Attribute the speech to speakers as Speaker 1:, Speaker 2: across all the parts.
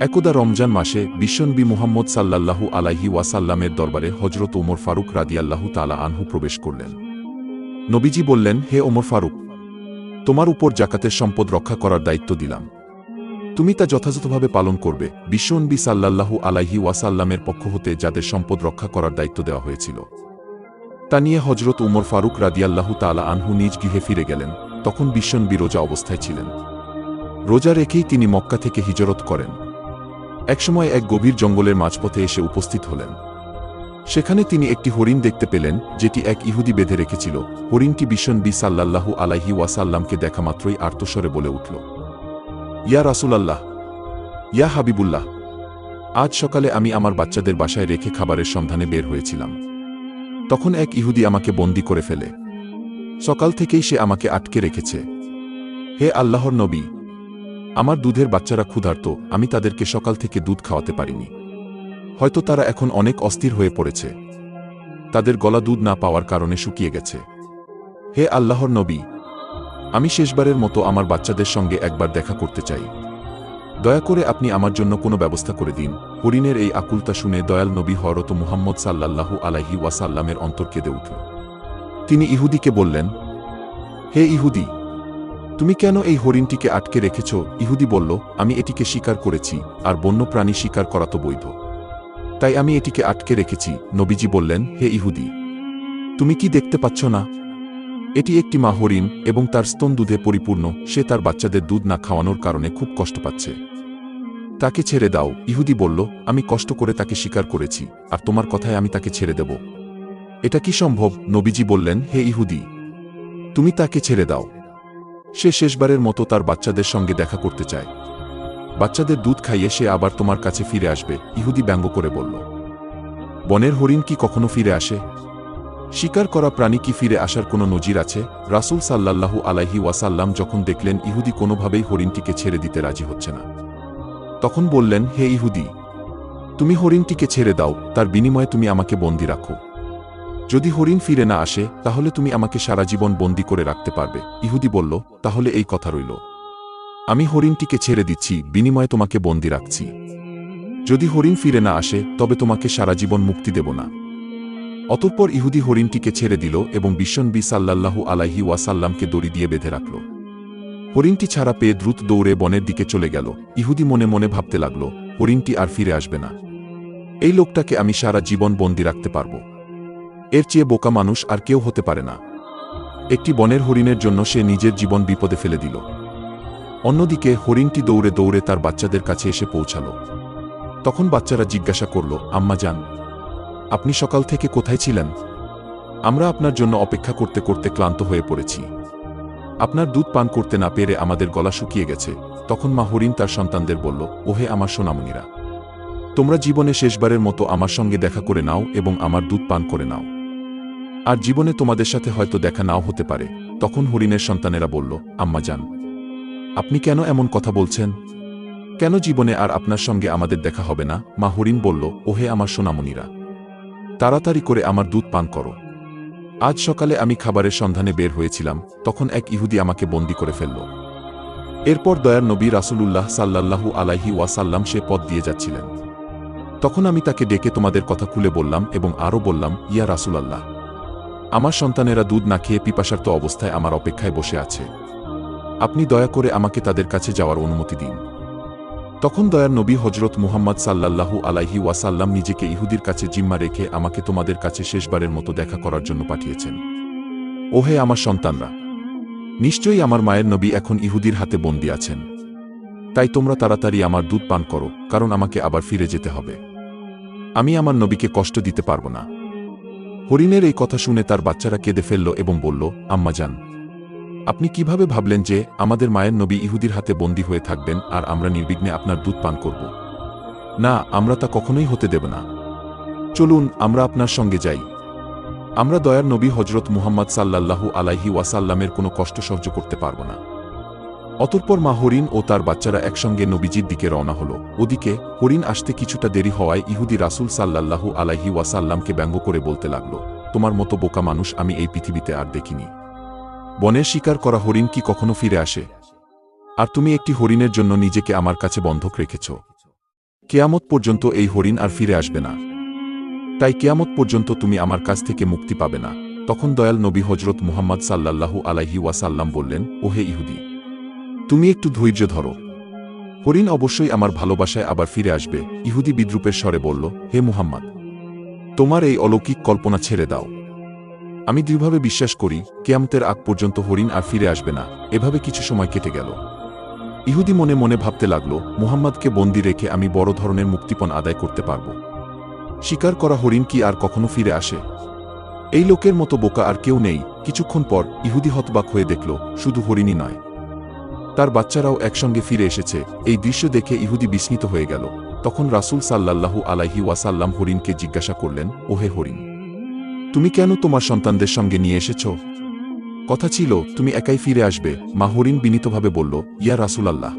Speaker 1: একদা রমজান মাসে বিশ্বনবী মুহাম্মদ সাল্লাল্লাহু আলাইহি ওয়াসাল্লামের দরবারে হজরত ওমর ফারুক রাদিয়াল্লাহু তালা আনহু প্রবেশ করলেন। নবীজি বললেন, হে ওমর ফারুক, তোমার উপর জাকাতের সম্পদ রক্ষা করার দায়িত্ব দিলাম। তুমি তা যথাযথভাবে পালন করবে। বিশ্বনবী সাল্লাল্লাহু আলাইহি ওয়াসাল্লামের পক্ষ হতে যাদের সম্পদ রক্ষা করার দায়িত্ব দেওয়া হয়েছিল। তা নিয়ে হজরত উমর ফারুক রাদিয়াল্লাহু তালা আনহু নিজ গৃহে ফিরে গেলেন। তখন বিশ্বনবী রোজা অবস্থায় ছিলেন। রোজা রেখেই তিনি মক্কা থেকে হিজরত করেন। একসময় এক গভীর জঙ্গলের মাঝপথে এসে উপস্থিত হলেন। সেখানে তিনি একটি হরিণ দেখতে পেলেন, যেটি এক ইহুদি বেঁধে রেখেছিল। হরিণটি বিশ্বনবী সাল্লাল্লাহু আলাইহি ওয়াসাল্লামকে দেখা মাত্রই আর্তস্বরে বলে উঠল। ইয়া রাসূলাল্লাহ, ইয়া হাবিবুল্লাহ, আজ সকালে আমি আমার বাচ্চাদের বাসায় রেখে খাবারের সন্ধানে বের হয়েছিলাম। তখন এক ইহুদি আমাকে বন্দি করে ফেলে। সকাল থেকেই সে আমাকে আটকে রেখেছে। হে আল্লাহর নবী আমার দুধের বাচ্চারা ক্ষুধার্ত, আমি তাদেরকে সকাল থেকে দুধ খাওয়াতে পারিনি। হয়তো তারা এখন অনেক অস্থির হয়ে পড়েছে। তাদের গলা দুধ না পাওয়ার কারণে শুকিয়ে গেছে। হে আল্লাহর নবী, আমি শেষবারের মতো আমার বাচ্চাদের সঙ্গে একবার দেখা করতে চাই। দয়া করে আপনি আমার জন্য কোনো ব্যবস্থা করে দিন। হরিণের এই আকুলতা শুনে দয়াল নবী হরত মুহাম্মদ সাল্লাল্লাহু আলাইহি ওয়াসাল্লামের অন্তর কেঁদে উঠল। তিনি ইহুদিকে বললেন, হে ইহুদি তুমি কেন এই হরিণটিকে আটকে রেখেছ? ইহুদি বলল, আমি এটিকে স্বীকার করেছি, আর বন্যপ্রাণী শিকার করা তো বৈধ। তাই আমি এটিকে আটকে রেখেছি, নবীজি বললেন, হে ইহুদি! তুমি কি দেখতে পাচ্ছ না? এটি একটি মা হরিণ, এবং তার স্তন দুধে পরিপূর্ণ, সে তার বাচ্চাদের দুধ না খাওয়ানোর কারণে খুব কষ্ট পাচ্ছে। তাকে ছেড়ে দাও, ইহুদি বলল, আমি কষ্ট করে তাকে স্বীকার করেছি, আর তোমার কথায় আমি তাকে ছেড়ে দেব। এটা কি সম্ভব? নবীজি বললেন, হে ইহুদি! তুমি তাকে ছেড়ে দাও। সে শেষবারের মতো তার বাচ্চাদের সঙ্গে দেখা করতে চায়। বাচ্চাদের দুধ খাইয়ে সে আবার তোমার কাছে ফিরে আসবে, ইহুদি ব্যঙ্গ করে বলল। বনের হরিণ কি কখনো ফিরে আসে? শিকার করা প্রাণী কি ফিরে আসার কোনো নজির আছে? রাসূল সাল্লাল্লাহু আলাইহি ওয়াসাল্লাম যখন দেখলেন ইহুদি কোনোভাবেই হরিণটিকে ছেড়ে দিতে রাজি হচ্ছে না, তখন বললেন, হে ইহুদি, তুমি হরিণটিকে ছেড়ে দাও, তার বিনিময়ে তুমি আমাকে বন্দি রাখো। যদি হরিণ ফিরে না আসে, তাহলে তুমি আমাকে সারা জীবন বন্দি করে রাখতে পারবে। ইহুদি বলল, তাহলে এই কথা রইল। আমি হরিণটিকে ছেড়ে দিচ্ছি, বিনিময়ে তোমাকে বন্দি রাখছি। যদি হরিণ ফিরে না আসে, তবে তোমাকে সারা জীবন মুক্তি দেব না। অতঃপর ইহুদি হরিণটিকে ছেড়ে দিল এবং বিশ্বনবী সাল্লাল্লাহু আলাইহি ওয়াসাল্লামকে দড়ি দিয়ে বেঁধে রাখল। হরিণটি ছাড়া পেয়ে দ্রুত দৌড়ে বনের দিকে চলে গেল। ইহুদি মনে মনে ভাবতে লাগল, হরিণটি আর ফিরে আসবে না। এই লোকটাকে আমি সারা জীবন বন্দি রাখতে পারব। এর চেয়ে বোকা মানুষ আর কেউ হতে পারে না। একটি বনের হরিণের জন্য সে নিজের জীবন বিপদে ফেলে দিল। অন্যদিকে হরিণটি দৌড়ে দৌড়ে তার বাচ্চাদের কাছে এসে পৌঁছাল। তখন বাচ্চারা জিজ্ঞাসা করল, আম্মা যান, আপনি সকাল থেকে কোথায় ছিলেন? আমরা আপনার জন্য অপেক্ষা করতে করতে ক্লান্ত হয়ে পড়েছি। আপনার দুধ পান করতে না পেরে আমাদের গলা শুকিয়ে গেছে। তখন মা হরিণ তার সন্তানদের বলল, ওহে আমার সোনামণিরা, তোমরা জীবনে শেষবারের মতো আমার সঙ্গে দেখা করে নাও এবং আমার দুধ পান করে নাও। আর জীবনে তোমাদের সাথে হয়তো দেখা নাও হতে পারে। তখন হরিণের সন্তানেরা বলল, আম্মা যান। আপনি কেন এমন কথা বলছেন? কেন জীবনে আর আপনার সঙ্গে আমাদের দেখা হবে না? মা হরিণ বলল, ওহে আমার সোনামণিরা, তাড়াতাড়ি করে আমার দুধ পান করো। আজ সকালে আমি খাবারের সন্ধানে বের হয়েছিলাম, তখন এক ইহুদি আমাকে বন্দি করে ফেলল। এরপর দয়ার নবী রাসূলুল্লাহ সাল্লাল্লাহু আলাইহি ওয়াসাল্লাম সে পথ দিয়ে যাচ্ছিলেন। তখন আমি তাকে ডেকে তোমাদের কথা খুলে বললাম এবং আরও বললাম, ইয়া রাসূলাল্লাহ আমার সন্তানেরা দুধ না খেয়ে পিপাসার্ত অবস্থায় আমার অপেক্ষায় বসে আছে। আপনি দয়া করে আমাকে তাদের কাছে যাওয়ার অনুমতি দিন। তখন দয়ার নবী হজরত মুহাম্মদ সাল্লাল্লাহু আলাইহি ওয়াসাল্লাম নিজেকে ইহুদির কাছে জিম্মা রেখে আমাকে তোমাদের কাছে শেষবারের মতো দেখা করার জন্য পাঠিয়েছেন। ওহে আমার সন্তানরা, নিশ্চয়ই আমার মায়ের নবী এখন ইহুদির হাতে বন্দী আছেন। তাই তোমরা তাড়াতাড়ি আমার দুধ পান করো, কারণ আমাকে আবার ফিরে যেতে হবে। আমি আমার নবীকে কষ্ট দিতে পারব না। হরিণের এই কথা শুনে তার বাচ্চারা কেঁদে ফেলল এবং বলল, আম্মা যান। আপনি কীভাবে ভাবলেন যে আমাদের মায়ের নবী ইহুদির হাতে বন্দী হয়ে থাকবেন আর আমরা নির্বিঘ্নে আপনার দুধ পান করব? না, আমরা তা কখনোই হতে দেব না। চলুন, আমরা আপনার সঙ্গে যাই। আমরা দয়ার নবী হজরত মুহাম্মদ সাল্লাল্লাহু আলাইহি ওয়াসাল্লামের কোনো কষ্ট সহ্য করতে পারব না। অতঃপর মা হরিণ ও তার বাচ্চারা একসঙ্গে নবীজির দিকে রওনা হল। ওদিকে হরিণ আসতে কিছুটা দেরি হওয়ায় ইহুদি রাসূল সাল্লাল্লাহু আলাইহি ওয়াসাল্লামকে ব্যঙ্গ করে বলতে লাগল, তোমার মতো বোকা মানুষ আমি এই পৃথিবীতে আর দেখিনি। বনের শিকার করা হরিণ কি কখনো ফিরে আসে? আর তুমি একটি হরিণের জন্য নিজেকে আমার কাছে বন্ধক রেখেছ। কেয়ামত পর্যন্ত এই হরিণ আর ফিরে আসবে না। তাই কেয়ামত পর্যন্ত তুমি আমার কাছ থেকে মুক্তি পাবে না। তখন দয়াল নবী হজরত মুহাম্মদ সাল্লাল্লাহু আলাইহি ওয়াসাল্লাম বললেন, ওহে ইহুদি তুমি একটু ধৈর্য ধরো। হরিণ অবশ্যই আমার ভালোবাসায় আবার ফিরে আসবে, ইহুদি বিদ্রুপের স্বরে বলল, হে মুহাম্মদ, তোমার এই অলৌকিক কল্পনা ছেড়ে দাও। আমি দৃঢ়ভাবে বিশ্বাস করি, কেয়ামতের আগ পর্যন্ত হরিণ আর ফিরে আসবে না, এভাবে কিছু সময় কেটে গেল। ইহুদি মনে মনে ভাবতে লাগল, মুহাম্মদকে বন্দি রেখে আমি বড় ধরনের মুক্তিপণ আদায় করতে পারব। শিকার করা হরিণ কি আর কখনো ফিরে আসে? এই লোকের মতো বোকা আর কেউ নেই। কিছুক্ষণ পর ইহুদি হতবাক হয়ে দেখল, শুধু হরিণই নয়। তার বাচ্চারাও একসঙ্গে ফিরে এসেছে। এই দৃশ্য দেখে ইহুদি বিস্মিত হয়ে গেল। তখন রাসুল সাল্লাল্লাহু আলাইহি ওয়াসাল্লাম হরিণকে জিজ্ঞাসা করলেন, ওহে হরিণ, তুমি কেন তোমার সন্তানদের সঙ্গে নিয়ে এসেছ? কথা ছিল, তুমি একাই ফিরে আসবে। মা হরিণ বিনীতভাবে বলল, ইয়া রাসূল আল্লাহ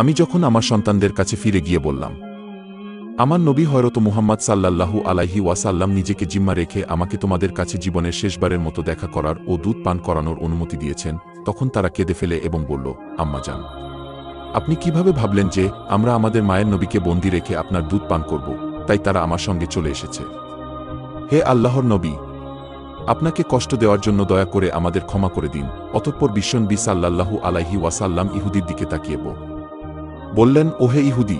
Speaker 1: আমি যখন আমার সন্তানদের কাছে ফিরে গিয়ে বললাম আমার নবী হয়রত মুহাম্মদ সাল্লাল্লাহু আলাইহি ওয়াসাল্লাম নিজেকে জিম্মা রেখে আমাকে তোমাদের কাছে জীবনের শেষবারের মতো দেখা করার ও দুধ পান করানোর অনুমতি দিয়েছেন, তখন তারা কেঁদে ফেলে এবং বলল, আম্মা যান। আপনি কীভাবে ভাবলেন যে আমরা আমাদের মায়ের নবীকে বন্দি রেখে আপনার দুধ পান করব? তাই তারা আমার সঙ্গে চলে এসেছে। হে আল্লাহর নবী, আপনাকে কষ্ট দেওয়ার জন্য দয়া করে আমাদের ক্ষমা করে দিন। অতঃপর বিশ্বনবী সাল্লাল্লাহু আলাইহি ওয়াসাল্লাম ইহুদির দিকে তাকিয়ে ব- বললেন, ওহে ইহুদি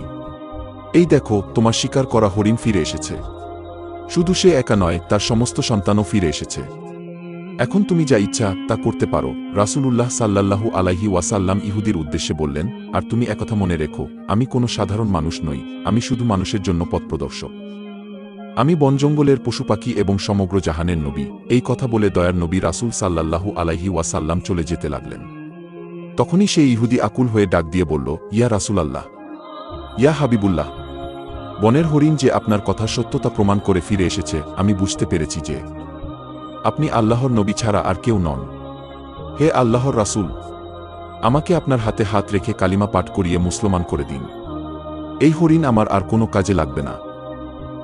Speaker 1: এই দেখো, তোমার শিকার করা হরিণ ফিরে এসেছে। শুধু সে একা নয়, তার সমস্ত সন্তানও ফিরে এসেছে। এখন তুমি যা ইচ্ছা, তা করতে পারো। রাসূলুল্লাহ সাল্লাল্লাহু আলাইহি ওয়াসাল্লাম ইহুদির উদ্দেশ্যে বললেন, আর তুমি একথা মনে রেখো, আমি কোনো সাধারণ মানুষ নই, আমি শুধু মানুষের জন্য পথপ্রদর্শক। আমি বনজঙ্গলের পশু পাখি এবং সমগ্র জাহানের নবী। এই কথা বলে দয়ার নবী রাসূল সাল্লাল্লাহু আলাইহি ওয়াসাল্লাম চলে যেতে লাগলেন। তখনই সেই ইহুদি আকুল হয়ে ডাক দিয়ে বলল, ইয়া রাসূলাল্লাহ, ইয়া হাবিবুল্লাহ বনের হরিণ যে আপনার কথা সত্যতা প্রমাণ করে ফিরে এসেছে, আমি বুঝতে পেরেছি যে আপনি আল্লাহর নবী ছাড়া আর কেউ নন। হে আল্লাহর রাসূল, আমাকে আপনার হাতে হাত রেখে কালিমা পাঠ করিয়ে মুসলমান করে দিন। এই হরিণ আমার আর কোনো কাজে লাগবে না।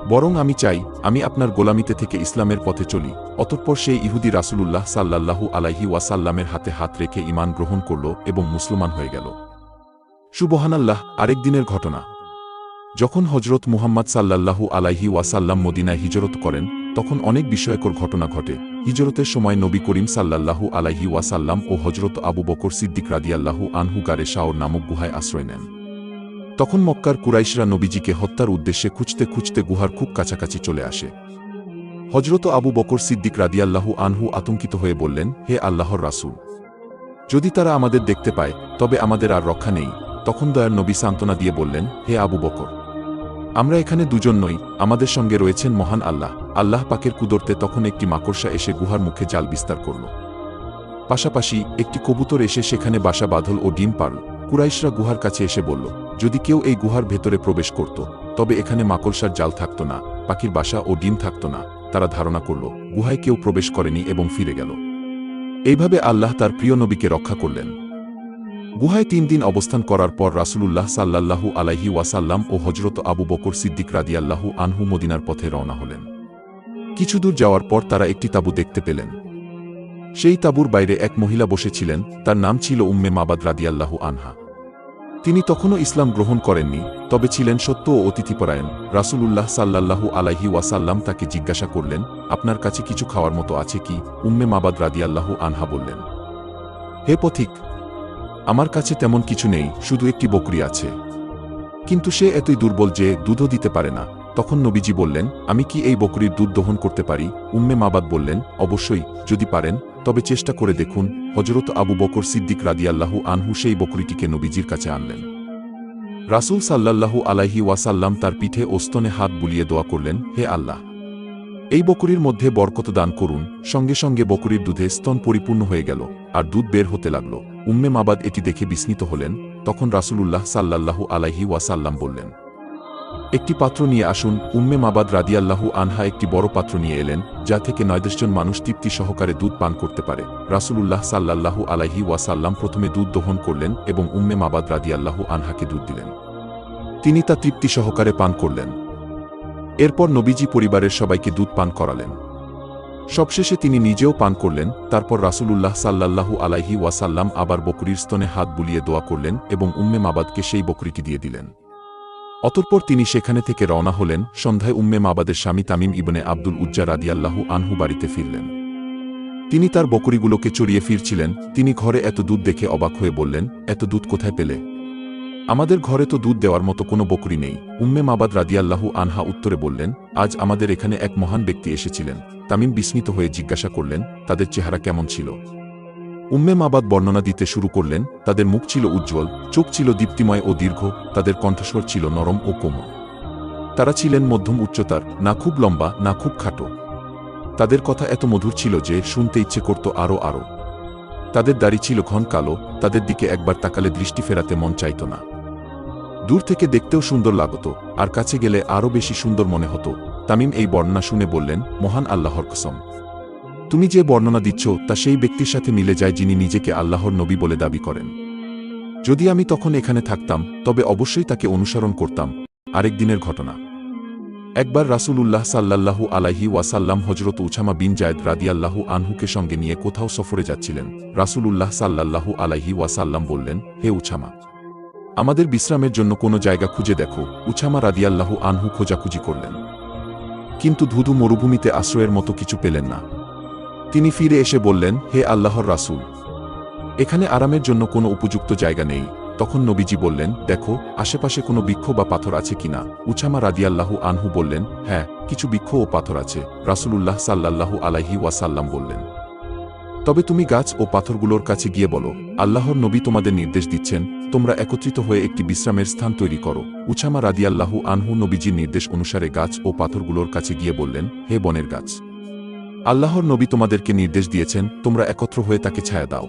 Speaker 1: বরং আমি চাই, আমি আপনার গোলামিতে থেকে ইসলামের পথে চলি। অতঃপর সেই ইহুদি রাসূলুল্লাহ সাল্লাল্লাহু আলাইহি ওয়াসাল্লামের হাতে হাত রেখে ইমান গ্রহণ করল এবং মুসলমান হয়ে গেল। সুবহানাল্লাহ, আরেক দিনের ঘটনা। যখন হজরত মুহাম্মদ সাল্লাল্লাহু আলাইহি ওয়াসাল্লাম মদিনায় হিজরত করেন, তখন অনেক বিষয়কর ঘটনা ঘটে। হিজরতের সময় নবী করিম সাল্লাল্লাহু আলাইহি ওয়াসাল্লাম ও হজরত আবু বকর সিদ্দিক রাদিয়াল্লাহু আনহু গারে শাওর নামক গুহায় আশ্রয় নেন। তখন মক্কার কুরাইশরা নবীজিকে হত্যার উদ্দেশ্যে খুঁজতে খুঁজতে গুহার খুব কাছাকাছি চলে আসে। হজরত আবু বকর সিদ্দিক রাদিয়াল্লাহু আনহু আতঙ্কিত হয়ে বললেন, হে আল্লাহর রাসূল! যদি তারা আমাদের দেখতে পায়, তবে আমাদের আর রক্ষা নেই। তখন দয়ার নবী সান্ত্বনা দিয়ে বললেন, হে আবু বকর! আমরা এখানে দুজন নই, আমাদের সঙ্গে রয়েছেন মহান আল্লাহ। আল্লাহ পাকের কুদরতে তখন একটি মাকড়সা এসে গুহার মুখে জাল বিস্তার করল। পাশাপাশি একটি কবুতর এসে সেখানে বাসা, বাঁধল ও ডিম পারল কুরাইশরা গুহার কাছে এসে বলল, যদি কেউ এই গুহার ভেতরে প্রবেশ করত, তবে এখানে মাকড়সার জাল থাকত না, পাখির বাসা ও ডিম থাকত না। তারা ধারণা করল, গুহায় কেউ প্রবেশ করেনি এবং ফিরে গেল। এইভাবে আল্লাহ তার প্রিয় নবীকে রক্ষা করলেন। গুহায় তিন দিন অবস্থান করার পর রাসূলুল্লাহ সাল্লাল্লাহু আলাইহি ওয়াসাল্লাম ও হজরত আবু বকর সিদ্দিক রাদিয়াল্লাহু আনহু মদিনার পথে রওনা হলেন। কিছু দূর যাওয়ার পর তারা একটি তাঁবু দেখতে পেলেন। সেই তাঁবুর বাইরে এক মহিলা বসেছিলেন, তার নাম ছিল উম্মে মাবাদ রাদিয়াল্লাহু আনহা। তিনি তখনও ইসলাম গ্রহণ করেননি, তবে ছিলেন সত্য ও অতিথিপরায়ণ। রাসূলুল্লাহ সাল্লাল্লাহু আলাইহি ওয়াসাল্লাম তাকে জিজ্ঞাসা করলেন, আপনার কাছে কিছু খাওয়ার মতো আছে কি? উম্মে মাবাদ রাদিয়াল্লাহু আনহা বললেন, হে পথিক আমার কাছে তেমন কিছু নেই, শুধু একটি বকরি আছে। কিন্তু সে এতই দুর্বল যে দুধও দিতে পারে না। তখন নবীজি বললেন, আমি কি এই বকরির দুধ দহন করতে পারি? উম্মে মাবাদ বললেন, অবশ্যই, যদি পারেন, তবে চেষ্টা করে দেখুন হজরত আবু বকর সিদ্দিক রাদিয়াল্লাহু আনহু সেই বকরিটিকে নবীজির কাছে আনলেন। রাসূল সাল্লাল্লাহু আলাইহি ওয়াসাল্লাম তার পিঠে ও স্তনে হাত বুলিয়ে দোয়া করলেন, হে আল্লাহ! এই বকরির মধ্যে বরকত দান করুন, সঙ্গে সঙ্গে বকরির দুধে স্তন পরিপূর্ণ হয়ে গেল, আর দুধ বের হতে লাগল। উম্মে মাবাদ এটি দেখে বিস্মিত হলেন, তখন রাসূলুল্লাহ সাল্লাল্লাহু আলাইহি ওয়াসাল্লাম বললেন, একটি পাত্র নিয়ে আসুন। উম্মে মাবাদ রাদিয়াল্লাহু আনহা একটি বড় পাত্র নিয়ে এলেন, যা থেকে নয়দশজন মানুষ তৃপ্তি সহকারে দুধ পান করতে পারে। রাসূলুল্লাহ সাল্লাল্লাহু আলাইহি ওয়াসাল্লাম প্রথমে দুধ দহন করলেন এবং উম্মে মাবাদ রাদিয়াল্লাহু আনহাকে দুধ দিলেন। তিনি তা তৃপ্তি সহকারে পান করলেন। এরপর নবীজি পরিবারের সবাইকে দুধ পান করালেন। সবশেষে তিনি নিজেও পান করলেন, তারপর রাসূলুল্লাহ সাল্লাল্লাহু আলাইহি ওয়াসাল্লাম আবার বকরির স্তনে হাত বুলিয়ে দোয়া করলেন এবং উম্মে মাবাদকে সেই বকরিটি দিয়ে দিলেন। অতঃপর তিনি সেখানে থেকে রওনা হলেন, সন্ধ্যায় উম্মে মাবাদের স্বামী তামিম ইবনে আব্দুল উজ্জা রাদিয়াল্লাহু আনহু বাড়িতে ফিরলেন। তিনি তার বকরিগুলোকে চড়িয়ে ফিরছিলেন, তিনি ঘরে এত দুধ দেখে অবাক হয়ে বললেন, এত দুধ কোথায় পেলে? আমাদের ঘরে তো দুধ দেওয়ার মতো কোনো বকরি নেই। উম্মে মাবাদ রাদিয়াল্লাহু আনহা উত্তরে বললেন, আজ আমাদের এখানে এক মহান ব্যক্তি এসেছিলেন। তামিম বিস্মিত হয়ে জিজ্ঞাসা করলেন, তাদের চেহারা কেমন ছিল? উম্মে মাবাদ বর্ণনা দিতে শুরু করলেন, তাদের মুখ ছিল উজ্জ্বল, চোখ ছিল দীপ্তিময় ও দীর্ঘ, তাদের কণ্ঠস্বর ছিল নরম ও কোমল। তারা ছিলেন মধ্যম উচ্চতার, না খুব লম্বা, না খুব খাটো। তাদের কথা এত মধুর ছিল যে শুনতে ইচ্ছে করত আরও আরও তাদের দাড়ি ছিল ঘন কালো, তাদের দিকে একবার তাকালে দৃষ্টি ফেরাতে মন চাইত না। দূর থেকে দেখতেও সুন্দর লাগত, আর কাছে গেলে আরও বেশি সুন্দর মনে হতো। তামিম এই বর্ণনা শুনে বললেন, মহান আল্লাহর কসম। তুমি যে বর্ণনা দিচ্ছ, তা সেই ব্যক্তির সাথে মিলে যায় যিনি নিজেকে আল্লাহর নবী বলে দাবি করেন। যদি আমি তখন এখানে থাকতাম, তবে অবশ্যই তাকে অনুসরণ করতাম। আরেক দিনের ঘটনা। একবার রাসূলুল্লাহ সাল্লাল্লাহু আলাইহি ওয়াসাল্লাম হজরত উছামা বিন জায়দ রাদিয়াল্লাহু আনহুকে সঙ্গে নিয়ে কোথাও সফরে যাচ্ছিলেন। রাসূলুল্লাহ সাল্লাল্লাহু আলাইহি ওয়াসাল্লাম বললেন, হে উছামা আমাদের বিশ্রামের জন্য কোনো জায়গা খুঁজে দেখো, উছামা রাদিয়াল্লাহু আনহু খোঁজাখুঁজি করলেন। কিন্তু ধুধু মরুভূমিতে আশ্রয়ের মতো কিছু পেলেন না। তিনি ফিরে এসে বললেন, হে আল্লাহর রাসূল, এখানে আরামের জন্য কোনো উপযুক্ত জায়গা নেই। তখন নবীজি বললেন, দেখো, আশেপাশে কোনো বৃক্ষ বা পাথর আছে কিনা উছামা রাদিয়াল্লাহু আনহু বললেন হ্যাঁ কিছু বৃক্ষ ও পাথর আছে। রাসূলুল্লাহ সাল্লাল্লাহু আলাইহি ওয়াসাল্লাম বললেন তবে তুমি গাছ ও পাথরগুলোর কাছে গিয়ে বলো, আল্লাহর নবী তোমাদের নির্দেশ দিচ্ছেন, তোমরা একত্রিত হয়ে একটি বিশ্রামের স্থান তৈরি করো। উছামা রাদিয়াল্লাহু আনহু নবীজির নির্দেশ অনুসারে গাছ ও পাথরগুলোর কাছে গিয়ে বললেন, হে বনের গাছ! আল্লাহর নবী তোমাদেরকে নির্দেশ দিয়েছেন, তোমরা একত্র হয়ে তাকে ছায়া দাও।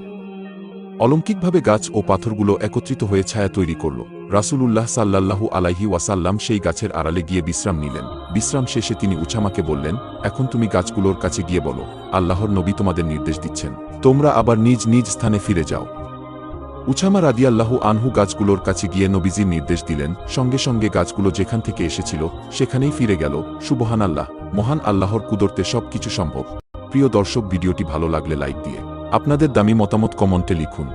Speaker 1: অলৌকিকভাবে গাছ ও পাথরগুলো একত্রিত হয়ে ছায়া তৈরি করল। রাসূলুল্লাহ সাল্লাল্লাহু আলাইহি ওয়াসাল্লাম সেই গাছের আড়ালে গিয়ে বিশ্রাম নিলেন। বিশ্রাম শেষে তিনি উছামাকে বললেন, এখন তুমি গাছগুলোর কাছে গিয়ে বলো, আল্লাহর নবী তোমাদের নির্দেশ দিচ্ছেন। তোমরা আবার নিজ নিজ স্থানে ফিরে যাও। উছামা রাদিয়াল্লাহু আনহু গাছগুলোর কাছে গিয়ে নবীজির নির্দেশ দিলেন, সঙ্গে সঙ্গে গাছগুলো যেখান থেকে এসেছিল, সেখানেই ফিরে গেল। সুবহান আল্লাহ মহান আল্লাহর কুদরতে সব কিছু সম্ভব। প্রিয় দর্শক, ভিডিওটি ভালো লাগলে লাইক দিয়ে আপনাদের দামি মতামত কমেন্টে লিখুন।